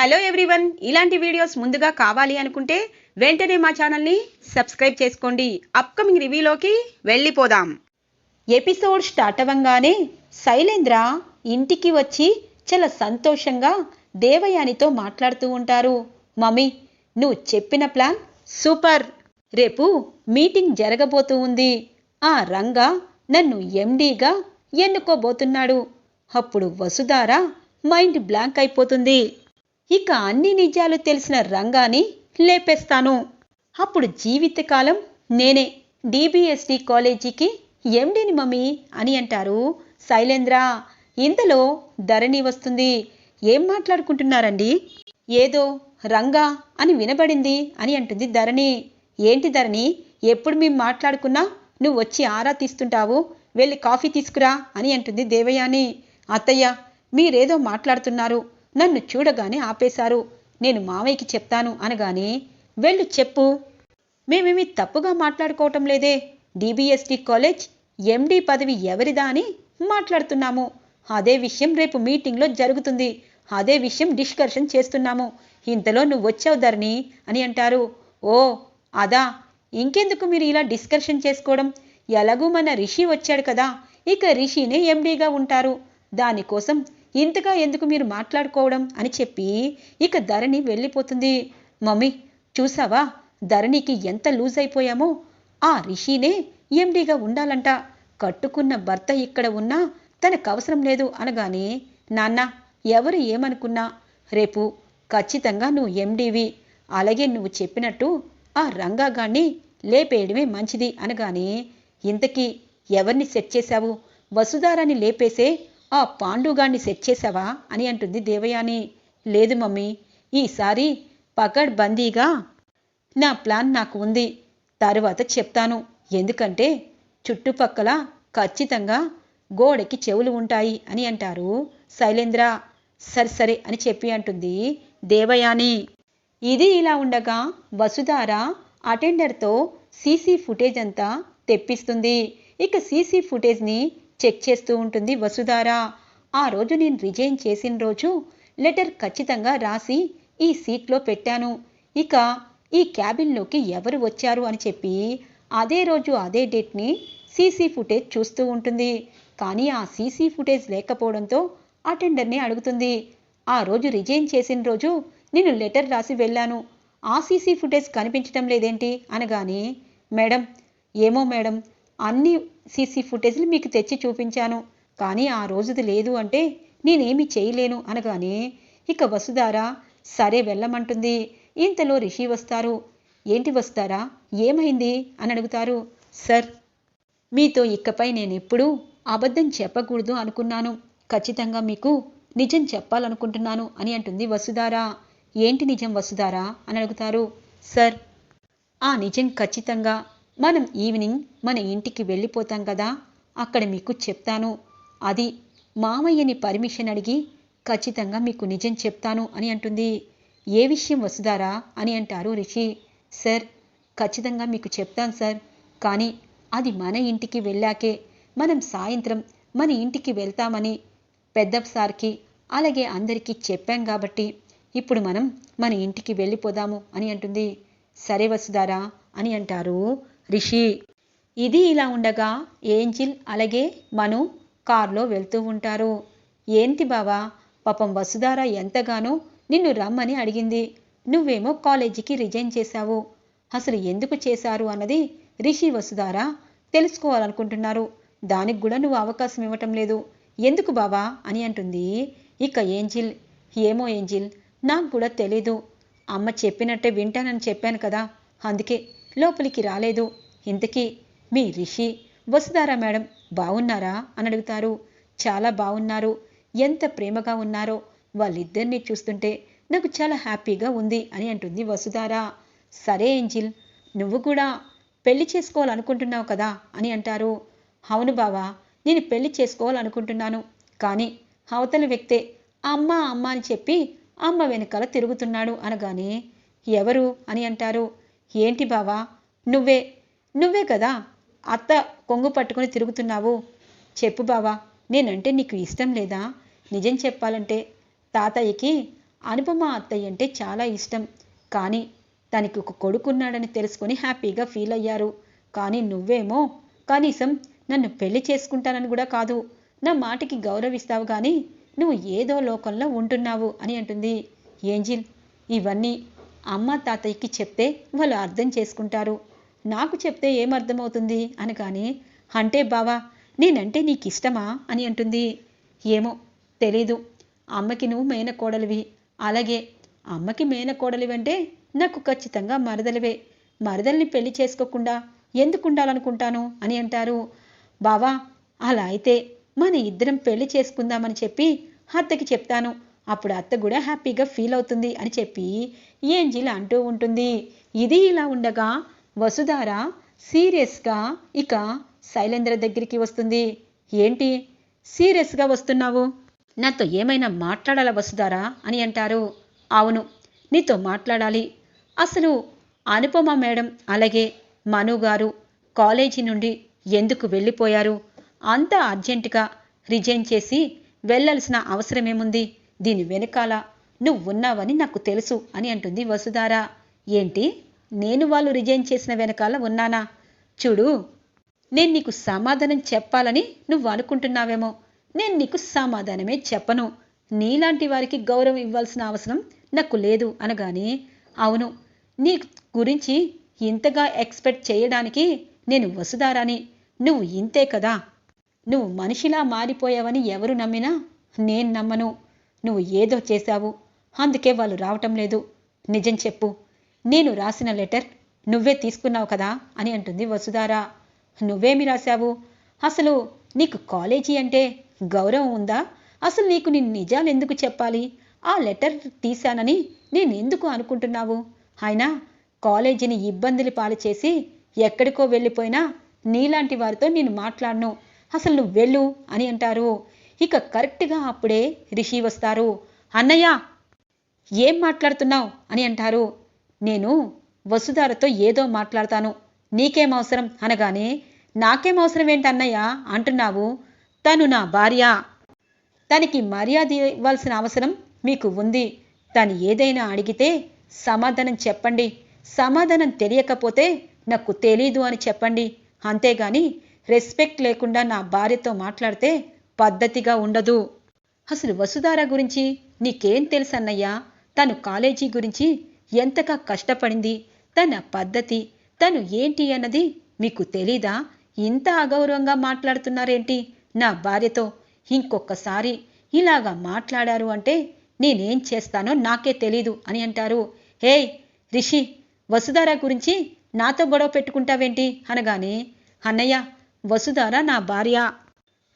Hello everyone. ఇలాంటి videos ముందుగా కావాలి అనుకుంటే వెంటనే మా ఛానల్ని సబ్స్క్రైబ్ చేసుకోండి. అప్కమింగ్ రివ్యూలోకి వెళ్ళిపోదాం. ఎపిసోడ్ స్టార్ట్ అవ్వంగానే శైలేంద్ర ఇంటికి వచ్చి చాలా సంతోషంగా దేవయానితో మాట్లాడుతూ ఉంటారు. మమ్మీ నువ్వు చెప్పిన ప్లాన్ సూపర్. రేపు మీటింగ్ జరగబోతూ ఉంది. ఆ రంగా నన్ను ఎండీగా ఎన్నుకోబోతున్నాడు. అప్పుడు వసుధార మైండ్ బ్లాంక్ అయిపోతుంది. ఇక అన్ని నిజాలు తెలిసిన రంగాని లేపేస్తాను. అప్పుడు జీవితకాలం నేనే డిబిఎస్డి కాలేజీకి ఎండిని మమ్మీ అని అంటారు శైలేంద్ర. ఇంతలో ధరణి వస్తుంది. ఏం మాట్లాడుకుంటున్నారండి? ఏదో రంగా అని వినబడింది అని అంటుంది ధరణి. ఏంటి ధరణి ఎప్పుడు మేము మాట్లాడుకున్నా నువ్వు వచ్చి ఆరా తీస్తుంటావు వెళ్ళి కాఫీ తీసుకురా అని అంటుంది దేవయాని. అత్తయ్య మీరేదో మాట్లాడుతున్నారు. నన్ను చూడగానే ఆపేశారు. నేను మావయ్యకి చెప్తాను అనగానే వెళ్ళు చెప్పు. మేమేమి తప్పుగా మాట్లాడుకోవటం లేదే. డిబిఎస్టి కాలేజ్ ఎండి పదవి ఎవరిదా అని మాట్లాడుతున్నాము. అదే విషయం రేపు మీటింగ్లో జరుగుతుంది. అదే విషయం డిస్కషన్ చేస్తున్నాము. ఇంతలో నువ్వు వచ్చావు ధరణి అని అంటారు. ఓ అదా. ఇంకెందుకు మీరు ఇలా డిస్కషన్ చేసుకోవడం? ఎలాగూ మన రిషి వచ్చాడు కదా. ఇక రిషినే ఎండీగా ఉంటారు. దానికోసం ఇంతగా ఎందుకు మీరు మాట్లాడుకోవడం అని చెప్పి ఇక ధరణి వెళ్ళిపోతుంది. మమ్మీ చూసావా? ధరణికి ఎంత లూజ్ అయిపోయామో. ఆ రిషినే ఎండీగా ఉండాలంట. కట్టుకున్న భర్త ఇక్కడ ఉన్నా తనకు అవసరం లేదు అనగానే నాన్న ఎవరు ఏమనుకున్నా? రేపు ఖచ్చితంగా నువ్వు ఎండీవి. అలాగే నువ్వు చెప్పినట్టు ఆ రంగాగాన్ని లేపేయడమే మంచిది. అనగానే ఇంతకీ ఎవరిని సెట్ చేశావు? వసుధారాన్ని లేపేసే ఆ పాండుగాన్ని సెట్ చేశావా? అని అంటుంది దేవయాని. లేదు మమ్మీ ఈసారి పకడ్ బందీగా నా ప్లాన్ నాకు ఉంది. తరువాత చెప్తాను. ఎందుకంటే చుట్టుపక్కల ఖచ్చితంగా గోడకి చెవులు ఉంటాయి అని అంటారు శైలేంద్ర. సరే సరే అని చెప్పి అంటుంది దేవయాని. ఇది ఇలా ఉండగా వసుధార అటెండర్తో సీసీ ఫుటేజ్ అంతా తెప్పిస్తుంది. ఇక సీసీ ఫుటేజ్ని చెక్ చేస్తూ ఉంటుంది. వసుధార ఆ రోజు నేను రిజైన్ చేసిన రోజు లెటర్ ఖచ్చితంగా రాసి ఈ సీట్లో పెట్టాను. ఇక ఈ క్యాబిన్లోకి ఎవరు వచ్చారు అని చెప్పి అదే రోజు అదే డేట్ని సీసీ ఫుటేజ్ చూస్తూ ఉంటుంది. కానీ ఆ సీసీ ఫుటేజ్ లేకపోవడంతో అటెండర్ని అడుగుతుంది. ఆ రోజు రిజైన్ చేసిన రోజు నేను లెటర్ రాసి వెళ్ళాను. ఆ సీసీ ఫుటేజ్ కనిపించడం లేదేంటి? అనగానే మేడం ఏమో మేడం అన్ని సీసీ ఫుటేజ్లు మీకు తెచ్చి చూపించాను. కానీ ఆ రోజుది లేదు అంటే నేనేమి చేయలేను అనగానే ఇక వసుధార సరే వెళ్ళమంటుంది. ఇంతలో రిషి వస్తారు. ఏంటి వస్తారా ఏమైంది? అని అడుగుతారు. సార్ మీతో ఇకపై నేను ఎప్పుడూ అబద్ధం చెప్పకూడదు అనుకున్నాను. ఖచ్చితంగా మీకు నిజం చెప్పాలనుకుంటున్నాను అని అంటుంది వసుధార. ఏంటి నిజం వసుధారా? అని అడుగుతారు. సార్ ఆ నిజం ఖచ్చితంగా మనం ఈవినింగ్ మన ఇంటికి వెళ్ళిపోతాం కదా అక్కడ మీకు చెప్తాను. అది మామయ్యని పర్మిషన్ అడిగి ఖచ్చితంగా మీకు నిజం చెప్తాను అని అంటుంది. ఏ విషయం వసుదారా అని అంటారు రిషి. సార్ ఖచ్చితంగా మీకు చెప్తాను సార్. కానీ అది మన ఇంటికి వెళ్ళాకే మనం సాయంత్రం మన ఇంటికి వెళ్తామని పెద్ద సార్కి అలాగే అందరికీ చెప్పాం కాబట్టి ఇప్పుడు మనం మన ఇంటికి వెళ్ళిపోదాము అని అంటుంది. సరే వసుదారా అని అంటారు రిషి. ఇది ఇలా ఉండగా ఏంజిల్ అలాగే మను కార్లో వెళ్తూ ఉంటారు. ఏంటి బావా? పాపం వసుధార ఎంతగానో నిన్ను రమ్మని అడిగింది. నువ్వేమో కాలేజీకి రిజైన్ చేశావు. అసలు ఎందుకు చేశారు అన్నది రిషి వసుధార తెలుసుకోవాలనుకుంటున్నారు. దానికి కూడా నువ్వు అవకాశం ఇవ్వటం లేదు. ఎందుకు బావా అని అంటుంది. ఇక ఏంజిల్. ఏమో ఏంజిల్? నాకు కూడా తెలీదు. అమ్మ చెప్పినట్టే వింటానని చెప్పాను కదా. అందుకే లోపలికి రాలేదు. ఇంతకీ మీ రిషి వసుధారా మేడం బాగున్నారా అని అడుగుతారు. చాలా బాగున్నారు ఎంత ప్రేమగా ఉన్నారో వాళ్ళిద్దరినీ చూస్తుంటే నాకు చాలా హ్యాపీగా ఉంది అని అంటుంది వసుధారా. సరే ఏంజిల్ నువ్వు కూడా పెళ్ళి చేసుకోవాలనుకుంటున్నావు కదా అని అంటారు. అవును బావా నేను పెళ్ళి చేసుకోవాలనుకుంటున్నాను. కానీ అవతల వ్యక్తే అమ్మ అమ్మ అని చెప్పి అమ్మ వెనకాల తిరుగుతున్నాడు అనగానే ఎవరు అని అంటారు. ఏంటి బావా నువ్వే నువ్వే కదా అత్త కొంగు పట్టుకుని తిరుగుతున్నావు. చెప్పు బావా నేనంటే నీకు ఇష్టం లేదా? నిజం చెప్పాలంటే తాతయ్యకి అనుపమ అత్తయ్య అంటే చాలా ఇష్టం. కానీ తనకి ఒక కొడుకున్నాడని తెలుసుకొని హ్యాపీగా ఫీల్ అయ్యారు. కానీ నువ్వేమో కనీసం నన్ను పెళ్ళి చేసుకుంటానని కూడా కాదు. నా మాటకి గౌరవిస్తావు కానీ నువ్వు ఏదో లోకంలో ఉంటున్నావు అని అంటుంది. ఏంజిల్ ఇవన్నీ అమ్మ తాతయ్యకి చెప్తే వాళ్ళు అర్థం చేసుకుంటారు. నాకు చెప్తే ఏం అర్థమవుతుంది? అని కానీ అంటే బావా నేనంటే నీకు ఇష్టమా అని అంటుంది. ఏమో తెలీదు. అమ్మకి నువ్వు మేనకోడలివి. అలాగే అమ్మకి మేనకోడలివంటే నాకు ఖచ్చితంగా మరదలివే. మరదల్ని పెళ్ళి చేసుకోకుండా ఎందుకు ఉండాలనుకుంటాను? అని అంటారు. బావా అలా అయితే మన ఇద్దరం పెళ్ళి చేసుకుందామని చెప్పి అత్తకి చెప్తాను. అప్పుడు అత్త కూడా హ్యాపీగా ఫీల్ అవుతుంది అని చెప్పి ఏంజిల్ అంటూ ఉంటుంది. ఇది ఇలా ఉండగా వసుధార సీరియస్గా ఇక శైలేంద్ర దగ్గరికి వస్తుంది. ఏంటి? సీరియస్గా వస్తున్నావు? నాతో ఏమైనా మాట్లాడాలా వసుధారా అని అంటారు. అవును నీతో మాట్లాడాలి. అసలు అనుపమ మేడం అలాగే మను గారు కాలేజీ నుండి ఎందుకు వెళ్ళిపోయారు? అంత అర్జెంటుగా రిజైన్ చేసి వెళ్ళాల్సిన అవసరమేముంది? దీని వెనకాల నువ్వు ఉన్నావని నాకు తెలుసు అని అంటుంది వసుధార. ఏంటి? నేను వాళ్ళు రిజైన్ చేసిన వెనకాల ఉన్నానా? చూడు నేను నీకు సమాధానం చెప్పాలని నువ్వు అనుకుంటున్నావేమో. నేను నీకు సమాధానమే చెప్పను. నీలాంటి వారికి గౌరవం ఇవ్వాల్సిన అవసరం నాకు లేదు అనగానే అవును నీ గురించి ఇంతగా ఎక్స్పెక్ట్ చేయడానికి నేను వసుదారాని నువ్వు ఇంతే కదా? నువ్వు మనిషిలా మారిపోయావని ఎవరు నమ్మినా నేను నమ్మను. నువ్వు ఏదో చేశావు. అందుకే వాళ్ళు రావటం లేదు. నిజం చెప్పు. నేను రాసిన లెటర్ నువ్వే తీసుకున్నావు కదా అని అంటుంది వసుధార. నువ్వేమి రాశావు? అసలు నీకు కాలేజీ అంటే గౌరవం ఉందా? అసలు నీకు నేను నిజాలు ఎందుకు చెప్పాలి? ఆ లెటర్ తీశానని నేను ఎందుకు అనుకుంటున్నావు? అయినా కాలేజీని ఇబ్బందులు పాలు చేసి ఎక్కడికో వెళ్ళిపోయినా నీలాంటి వారితో నేను మాట్లాడను. అసలు నువ్వు వెళ్ళు అని అంటారు. ఇక కరెక్ట్గా అప్పుడే రిషి వస్తారు. అన్నయ్య ఏం మాట్లాడుతున్నావు? అని అంటారు. నేను వసుధారతో ఏదో మాట్లాడతాను. నీకేం అవసరం? అనగానే నాకేం అవసరం ఏంటి అంటున్నావు. తను నా భార్య. తనకి మర్యాద ఇవ్వాల్సిన అవసరం మీకు ఉంది. తను ఏదైనా అడిగితే సమాధానం చెప్పండి. సమాధానం తెలియకపోతే నాకు తెలీదు అని చెప్పండి. అంతేగాని రెస్పెక్ట్ లేకుండా నా భార్యతో మాట్లాడితే పద్ధతిగా ఉండదు. అసలు వసుధార గురించి నీకేం తెలుసన్నయ్యా తను కాలేజీ గురించి ఎంతగా కష్టపడింది తన పద్ధతి తను ఏంటి అన్నది మీకు తెలీదా? ఇంత అగౌరవంగా మాట్లాడుతున్నారేంటి? నా భార్యతో ఇంకొకసారి ఇలాగా మాట్లాడారు అంటే నేనేం చేస్తానో నాకే తెలీదు అని అంటారు. హే రిషి వసుధార గురించి నాతో గొడవ పెట్టుకుంటావేంటి? అనగానే అన్నయ్య వసుధార నా భార్య.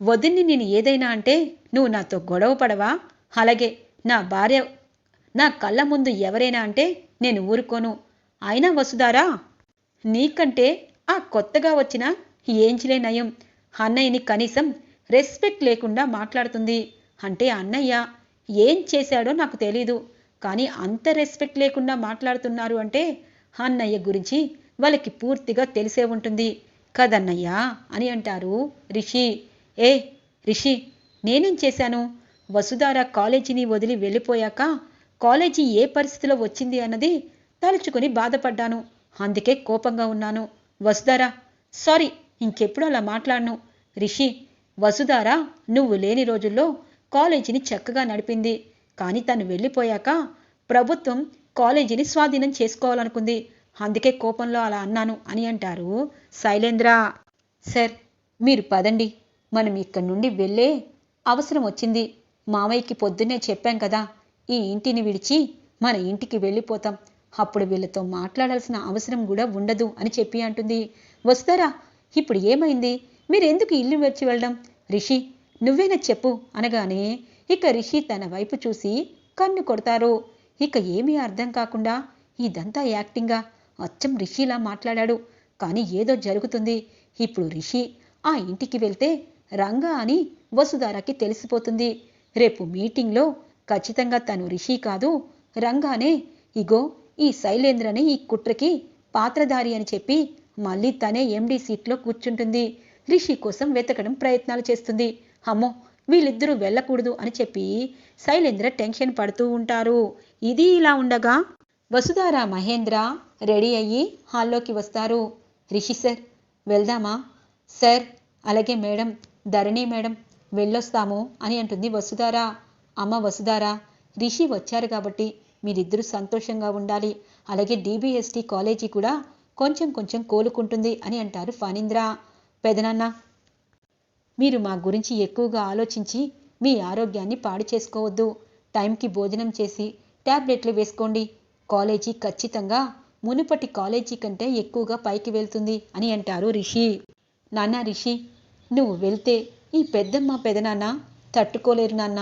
వదిన్ని నేను ఏదైనా అంటే నువ్వు నాతో గొడవ పడవా? అలాగే నా భార్య నా కళ్ళ ముందు ఎవరైనా అంటే నేను ఊరుకోను. అయినా వసుధారా నీకంటే ఆ కొత్తగా వచ్చిన ఏంచిలే నయం. అన్నయ్యని కనీసం రెస్పెక్ట్ లేకుండా మాట్లాడుతుంది. అంటే అన్నయ్య ఏం చేశాడో నాకు తెలీదు. కానీ అంత రెస్పెక్ట్ లేకుండా మాట్లాడుతున్నారు అంటే అన్నయ్య గురించి వాళ్ళకి పూర్తిగా తెలిసే ఉంటుంది. కదన్నయ్యా అని అంటారు రిషి. ఏ రిషి నేనేం చేశాను? వసుధార కాలేజీని వదిలి వెళ్ళిపోయాక కాలేజీ ఏ పరిస్థితిలో వచ్చింది అన్నది తలుచుకుని బాధపడ్డాను. అందుకే కోపంగా ఉన్నాను. వసుధారా సారీ ఇంకెప్పుడు అలా మాట్లాడను. రిషి వసుధారా నువ్వు లేని రోజుల్లో కాలేజీని చక్కగా నడిపింది. కానీ తను వెళ్ళిపోయాక ప్రభుత్వం కాలేజీని స్వాధీనం చేసుకోవాలనుకుంది. అందుకే కోపంలో అలా అన్నాను అని అంటారు శైలేంద్ర. సార్ మీరు పదండి. మనం ఇక్కడి నుండి వెళ్ళే అవసరం వచ్చింది. మామయ్యకి పొద్దున్నే చెప్పాం కదా. ఈ ఇంటిని విడిచి మన ఇంటికి వెళ్ళిపోతాం. అప్పుడు వీళ్ళతో మాట్లాడాల్సిన అవసరం కూడా ఉండదు అని చెప్పి అంటుంది. వస్తారా ఇప్పుడు ఏమైంది? మీరు ఎందుకు ఇల్లు వచ్చి వెళ్ళడం? రిషి నువ్వేనా చెప్పు అనగానే ఇక రిషి తన వైపు చూసి కన్ను కొడతారు. ఇక ఏమీ అర్థం కాకుండా ఇదంతా యాక్టింగా అచ్చం రిషిలా మాట్లాడాడు. కానీ ఏదో జరుగుతుంది. ఇప్పుడు రిషి ఆ ఇంటికి వెళ్తే రంగా అని వసుధారాకి తెలిసిపోతుంది. రేపు మీటింగ్లో ఖచ్చితంగా తను రిషి కాదు. రంగానే ఇగో ఈ శైలేంద్రని ఈ కుట్రకి పాత్రధారి అని చెప్పి మళ్ళీ తనే ఎండి సీట్లో కూర్చుంటుంది. రిషి కోసం వెతకడం ప్రయత్నాలు చేస్తుంది. అమ్మో వీళ్ళిద్దరూ వెళ్ళకూడదు అని చెప్పి శైలేంద్ర టెన్షన్ పడుతూ ఉంటారు. ఇది ఇలా ఉండగా వసుధార మహేంద్ర రెడీ అయ్యి హాల్లోకి వస్తారు. రిషి సార్ వెళ్దామా? సార్ అలాగే మేడం ధరణి మేడం వెళ్ళొస్తాము అని అంటుంది వసుధార. అమ్మ వసుధారా రిషి వచ్చారు కాబట్టి మీరిద్దరూ సంతోషంగా ఉండాలి. అలాగే డీబీఎస్టీ కాలేజీ కూడా కొంచెం కొంచెం కోలుకుంటుంది అని అంటారు ఫానీంద్ర పెదనాన్న మీరు మా గురించి ఎక్కువగా ఆలోచించి మీ ఆరోగ్యాన్ని పాడు చేసుకోవద్దు. టైంకి భోజనం చేసి ట్యాబ్లెట్లు వేసుకోండి. కాలేజీ ఖచ్చితంగా మునుపటి కాలేజీ కంటే ఎక్కువగా పైకి వెళ్తుంది అని అంటారు రిషి. నాన్న రిషి నువ్వు వెళ్తే ఈ పెద్దమ్మ పెదనాన్న తట్టుకోలేరు నాన్న.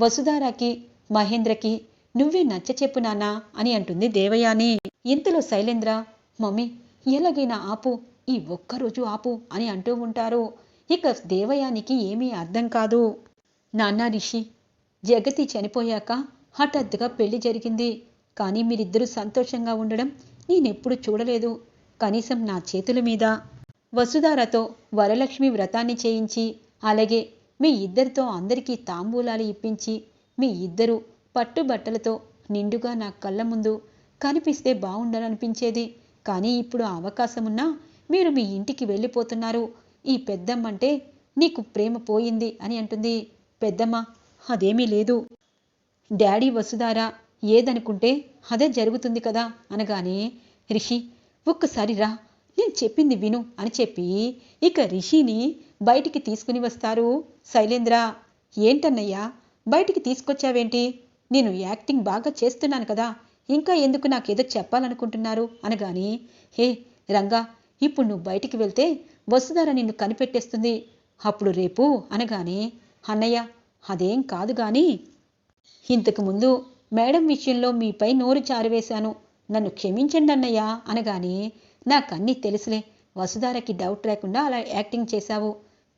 వసుధారాకి మహేంద్రకి నువ్వే నచ్చ నానా అని అంటుంది దేవయాని. ఇంతలో శైలేంద్ర మమ్మీ ఎలాగైనా ఆపు ఈ ఒక్కరోజు ఆపు అని అంటూ ఉంటారు. ఇక దేవయానికి ఏమీ అర్థం కాదు. నాన్న రిషి జగతి చనిపోయాక హఠాత్తుగా పెళ్ళి జరిగింది. కానీ మీరిద్దరూ సంతోషంగా ఉండడం నేనెప్పుడు చూడలేదు. కనీసం నా చేతుల మీద. వసుధారతో వరలక్ష్మి వ్రతాన్ని చేయించి అలాగే మీ ఇద్దరితో అందరికీ తాంబూలాలు ఇప్పించి మీ ఇద్దరు పట్టుబట్టలతో నిండుగా నా కళ్ళ ముందు కనిపిస్తే బాగుండాలనిపించేది కానీ ఇప్పుడు ఆ అవకాశమున్నా మీరు మీ ఇంటికి వెళ్ళిపోతున్నారు. ఈ పెద్దమ్మంటే నీకు ప్రేమ పోయింది అని అంటుంది. పెద్దమ్మ అదేమీ లేదు. డాడీ వసుధారా ఏదనుకుంటే అదే జరుగుతుంది కదా అనగానే రిషి ఒక్కసారి రా నేను చెప్పింది విను అని చెప్పి ఇక రిషిని బయటికి తీసుకుని వస్తారు. శైలేంద్ర ఏంటన్నయ్యా బయటికి తీసుకొచ్చావేంటి? నేను యాక్టింగ్ బాగా చేస్తున్నాను కదా ఇంకా ఎందుకు నాకేదో చెప్పాలనుకుంటున్నారు? అనగాని హే రంగా ఇప్పుడు నువ్వు బయటికి వెళ్తే వసుధార నిన్ను కనిపెట్టేస్తుంది. అప్పుడు రేపు అనగానే అన్నయ్య అదేం కాదు గాని ఇంతకుముందు మేడం విషయంలో మీపై నోరు చారివేశాను. నన్ను క్షమించండి అన్నయ్య అనగానే నాకన్నీ తెలుసులే. వసుధారకి డౌట్ లేకుండా అలా యాక్టింగ్ చేశావు.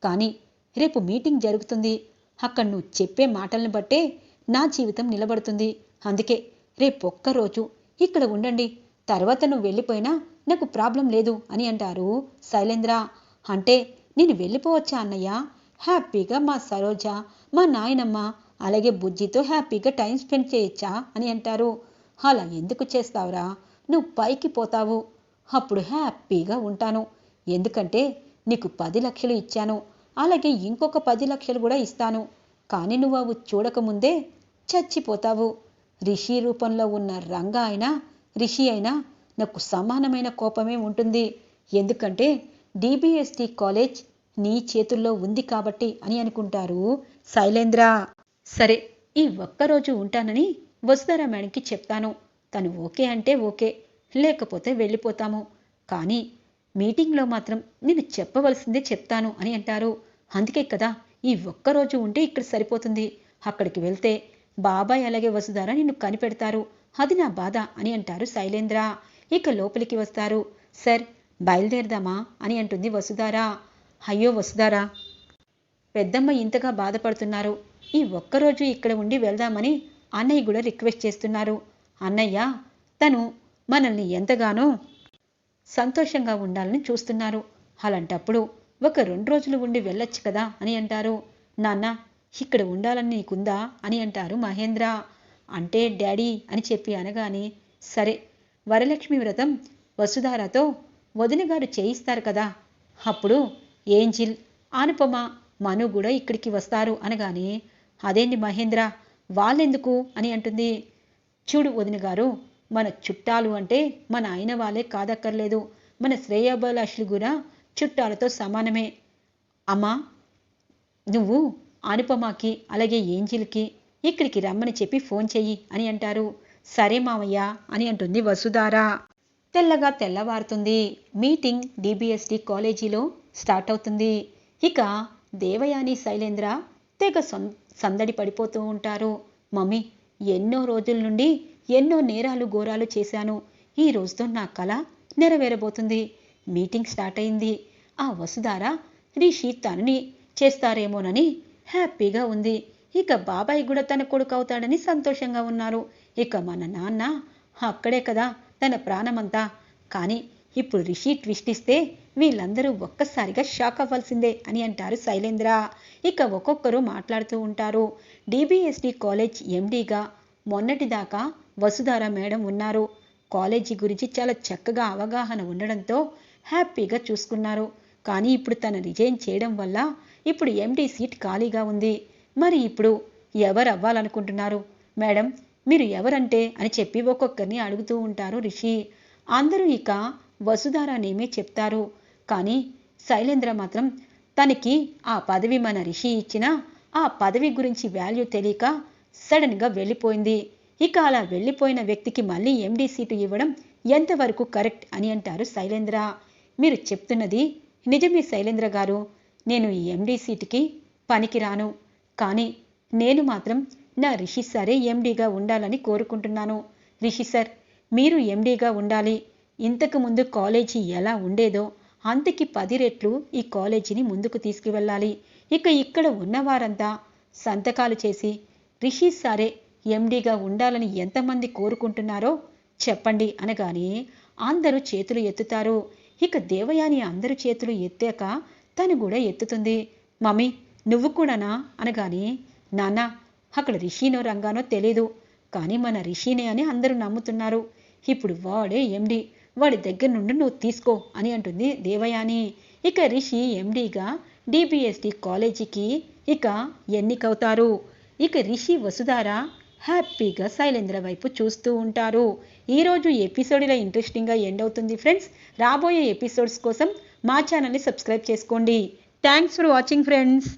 కానీ రేపు మీటింగ్ జరుగుతుంది. అక్కడ నువ్వు చెప్పే మాటలను బట్టే నా జీవితం నిలబడుతుంది. అందుకే రేపు ఒక్కరోజు ఇక్కడ ఉండండి. తర్వాత నువ్వు వెళ్ళిపోయినా నాకు ప్రాబ్లం లేదు అని అంటారు శైలేంద్ర. అంటే నేను వెళ్ళిపోవచ్చా అన్నయ్య? హ్యాపీగా మా సరోజ మా నాయనమ్మ అలాగే బుజ్జితో హ్యాపీగా టైం స్పెండ్ చేయొచ్చా అని అంటారు. అలా ఎందుకు చేస్తావురా? నువ్వు పైకి పోతావు. అప్పుడు హ్యాపీగా ఉంటాను. ఎందుకంటే నీకు పది లక్షలు ఇచ్చాను. అలాగే ఇంకొక పది లక్షలు కూడా ఇస్తాను. కానీ నువ్వు అవి చూడకముందే చచ్చిపోతావు. రిషి రూపంలో ఉన్న రంగా అయినా రిషి అయినా నాకు సమానమైన కోపమే ఉంటుంది. ఎందుకంటే డిబిఎస్టి కాలేజ్ నీ చేతుల్లో ఉంది కాబట్టి అని అనుకుంటారు శైలేంద్ర. సరే ఈ ఒక్కరోజు ఉంటానని వసుధరా మేడంకి చెప్తాను. తను ఓకే అంటే ఓకే లేకపోతే వెళ్ళిపోతాము. కానీ మీటింగ్లో మాత్రం నేను చెప్పవలసిందే చెప్తాను అని అంటారు. అందుకే కదా ఈ ఒక్కరోజు ఉంటే ఇక్కడ సరిపోతుంది. అక్కడికి వెళ్తే బాబాయ్ అలాగే వసుధార నిన్ను కనిపెడతారు. అది నా బాధ అని అంటారు శైలేంద్ర. ఇక లోపలికి వస్తారు. సార్ బయలుదేరదామా? అని అంటుంది వసుధార. అయ్యో వసుధార పెద్దమ్మ ఇంతగా బాధపడుతున్నారు. ఈ ఒక్కరోజు ఇక్కడ ఉండి వెళ్దామని అన్నయ్య కూడా రిక్వెస్ట్ చేస్తున్నారు. అన్నయ్య తను మనల్ని ఎంతగానో సంతోషంగా ఉండాలని చూస్తున్నారు. అలాంటప్పుడు ఒక రెండు రోజులు ఉండి వెళ్ళొచ్చు కదా అని అంటారు. నాన్న ఇక్కడ ఉండాలని నీకుందా అని అంటారు మహేంద్ర. అంటే డాడీ అని చెప్పి అనగానే సరే వరలక్ష్మి వ్రతం వసుధారతో వదినగారు చేయిస్తారు కదా. అప్పుడు ఏంజిల్ అనుపమ మను కూడా ఇక్కడికి వస్తారు అనగానే అదేంటి మహేంద్ర వాళ్ళెందుకు అని అంటుంది. చూడు వదిన గారు మన చుట్టాలు అంటే మన అయిన వాళ్ళే కాదక్కర్లేదు. మన శ్రేయాభిలాషులు కూడా చుట్టాలతో సమానమే. అమ్మా నువ్వు అనుపమకి అలాగే ఏంజిల్కి ఇక్కడికి రమ్మని చెప్పి ఫోన్ చెయ్యి అని అంటారు. సరే మామయ్య అని అంటుంది వసుధార. తెల్లగా తెల్లవారుతుంది. మీటింగ్ డిబిఎస్డి కాలేజీలో స్టార్ట్ అవుతుంది. ఇక దేవయాని శైలేంద్ర తెగ సందడి పడిపోతూ ఉంటారు. మమ్మీ ఎన్నో రోజుల నుండి ఎన్నో నేరాలు ఘోరాలు చేశాను. ఈ రోజుతో నా కళ నెరవేరబోతుంది. మీటింగ్ స్టార్ట్ అయింది. ఆ వసుధార రిషి తనని చేస్తారేమోనని హ్యాపీగా ఉంది. ఇక బాబాయ్ కూడా తన కొడుకు అవుతాడని సంతోషంగా ఉన్నారు. ఇక మన నాన్న అక్కడే కదా తన ప్రాణమంతా. కానీ ఇప్పుడు రిషి ట్విస్ట్ ఇస్తే వీళ్ళందరూ ఒక్కసారిగా షాక్ అవ్వాల్సిందే అని అంటారు శైలేంద్ర. ఇక ఒక్కొక్కరు మాట్లాడుతూ ఉంటారు. డిబిఎస్డి కాలేజ్ ఎండీగా మొన్నటిదాకా వసుధార మేడం ఉన్నారు. కాలేజీ గురించి చాలా చక్కగా అవగాహన ఉండడంతో హ్యాపీగా చూసుకున్నారు. కానీ ఇప్పుడు తన రిజైన్ చేయడం వల్ల ఇప్పుడు ఎండీ సీట్ ఖాళీగా ఉంది. మరి ఇప్పుడు ఎవరు అవ్వాలనుకుంటున్నారు? మేడం మీరు ఎవరంటే? అని చెప్పి ఒక్కొక్కరిని అడుగుతూ ఉంటారు రిషి. అందరూ ఇక వసుధారానేమే చెప్తారు. కానీ శైలేంద్ర మాత్రం తనకి ఆ పదవి మన రిషి ఇచ్చిన ఆ పదవి గురించి వాల్యూ తెలియక సడన్గా వెళ్ళిపోయింది. ఇక అలా వెళ్ళిపోయిన వ్యక్తికి మళ్ళీ ఎండీ సీటు ఇవ్వడం ఎంతవరకు కరెక్ట్ అని అంటారు శైలేంద్ర. మీరు చెప్తున్నది నిజమే శైలేంద్ర గారు. నేను ఈ ఎండీ సీటుకి పనికిరాను. కానీ నేను మాత్రం నా రిషి సరే ఎండీగా ఉండాలని కోరుకుంటున్నాను. రిషి సార్ మీరు ఎండీగా ఉండాలి. ఇంతకు ముందు కాలేజీ ఎలా ఉండేదో అంతకి పది రెట్లు ఈ కాలేజీని ముందుకు తీసుకువెళ్ళాలి. ఇక ఇక్కడ ఉన్నవారంతా సంతకాలు చేసి రిషి సారే ఎండీగా ఉండాలని ఎంతమంది కోరుకుంటున్నారో చెప్పండి అనగానే అందరూ చేతులు ఎత్తుతారు. ఇక దేవయాని అందరి చేతులు ఎత్తాక తను కూడా ఎత్తుతుంది. మమ్మీ నువ్వు కూడానా? అనగానే నాన్న అక్కడ రిషినో రంగానో తెలీదు. కానీ మన రిషినే అని అందరూ నమ్ముతున్నారు. ఇప్పుడు వాడే ఎండి వాడి దగ్గర నుండి నువ్వు తీసుకో అని అంటుంది దేవయాని. ఇక రిషి ఎండీగా డిబిఎస్డి కాలేజీకి ఇక ఎన్నికవుతారు. ఇక రిషి వసుధార హ్యాపీగా శైలేంద్ర వైపు చూస్తూ ఉంటారు. ఈరోజు ఎపిసోడ్ ఇలా ఇంట్రెస్టింగ్గా ఎండ్ అవుతుంది ఫ్రెండ్స్ రాబోయే ఎపిసోడ్స్ కోసం మా ఛానల్ని సబ్స్క్రైబ్ చేసుకోండి. Thanks for watching friends